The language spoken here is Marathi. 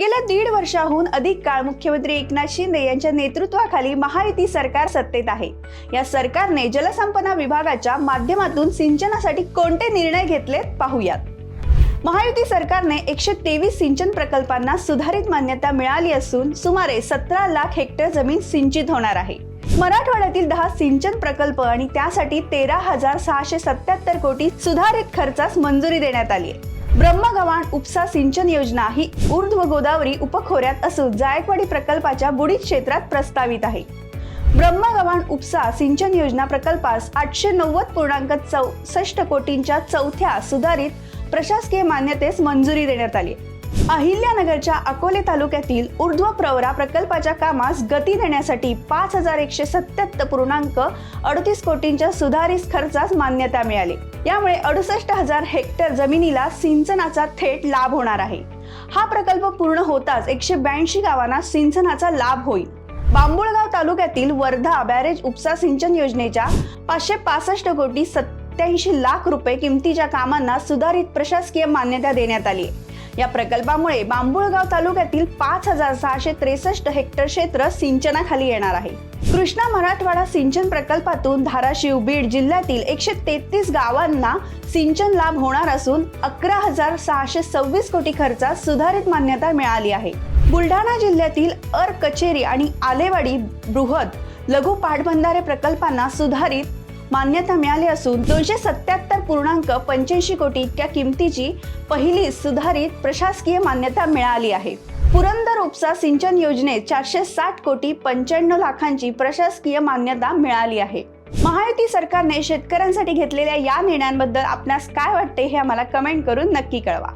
गेल्या दीड वर्षाहून अधिक काळ मुख्यमंत्री एकनाथ शिंदे यांच्या नेतृत्वाखाली महायुती सरकार सत्तेत आहे. या सरकारने जलसंपदा विभागाच्या माध्यमातून सिंचनासाठी कोणते निर्णय घेतलेत पाहूयात. महायुती सरकारने एकशे तेवीस सिंचन प्रकल्पांना सुधारित मान्यता मिळाली असून सुमारे सतरा लाख हेक्टर जमीन सिंचित होणार आहे. मराठवाड्यातील दहा सिंचन प्रकल्प आणि त्यासाठी तेरा हजार सहाशे सत्याहत्तर कोटी सुधारित खर्चास मंजुरी देण्यात आली आहे. ब्रह्मगव्हाण उपसा सिंचन योजना ही ऊर्ध्व गोदावरी उपखोऱ्यात असून जायकवाडी प्रकल्पाच्या बुडीत क्षेत्रात प्रस्तावित आहे. ब्रह्मगव्हाण उपसा सिंचन योजना प्रकल्पास आठशे नव्वद पूर्णांक चौसष्ट कोटींच्या चौथ्या सुधारित प्रशासकीय मान्यतेस मंजुरी देण्यात आली अहिल्यानगरच्या अकोले तालुक्यातील ऊर्ध्व प्रवरा प्रकल्पाच्या कामास गती देण्यासाठी पाच हजार एकशे सत्याहत्तर पूर्णांक अडतीस कोटींच्या सुधारित खर्चास मान्यता मिळाली. यामुळे अडुसष्ट हजार हेक्टर जमिनीला सिंचनाचा थेट लाभ होणार आहे. हा प्रकल्प पूर्ण होताच एकशे ब्याऐंशी गावांना सिंचनाचा लाभ होईल. बांबुळगाव तालुक्यातील वर्धा बॅरेज उपसा सिंचन योजनेच्या पाचशे पासष्ट कोटी सत्याऐंशी लाख रुपये किमतीच्या कामांना सुधारित प्रशासकीय मान्यता देण्यात आली आहे. या प्रकल्पामुळे बांबुळगाव तालुक्यातील पाच हजार सहाशे त्रेसष्ट हेक्टर क्षेत्र सिंचनाखाली येणार आहे. कृष्णा मराठवाडा सिंचन प्रकल्पातून धाराशिव बीड जिल्ह्यातील एकशे तेहतीस गावांना सिंचन लाभ होणार असून अकरा हजार सहाशे सव्वीस कोटी खर्चात सुधारित मान्यता मिळाली आहे. बुलढाणा जिल्ह्यातील अर कचेरी आणि आलेवाडी बृहद लघु पाटबंधारे प्रकल्पांना सुधारित मान्यता मिळाली असून दोनशे सत्याहत्तर पूर्णांक पंच्याऐंशी कोटी इतक्या किमतीची पहिली सुधारित प्रशासकीय मान्यता मिळाली आहे. पुरंदर उपसा सिंचन योजनेत चारशे साठ कोटी पंच्याण्णव लाखांची प्रशासकीय मान्यता मिळाली आहे. महायुती सरकारने शेतकऱ्यांसाठी घेतलेल्या या निर्णयांबद्दल आपणास काय वाटते हे आम्हाला कमेंट करून नक्की कळवा.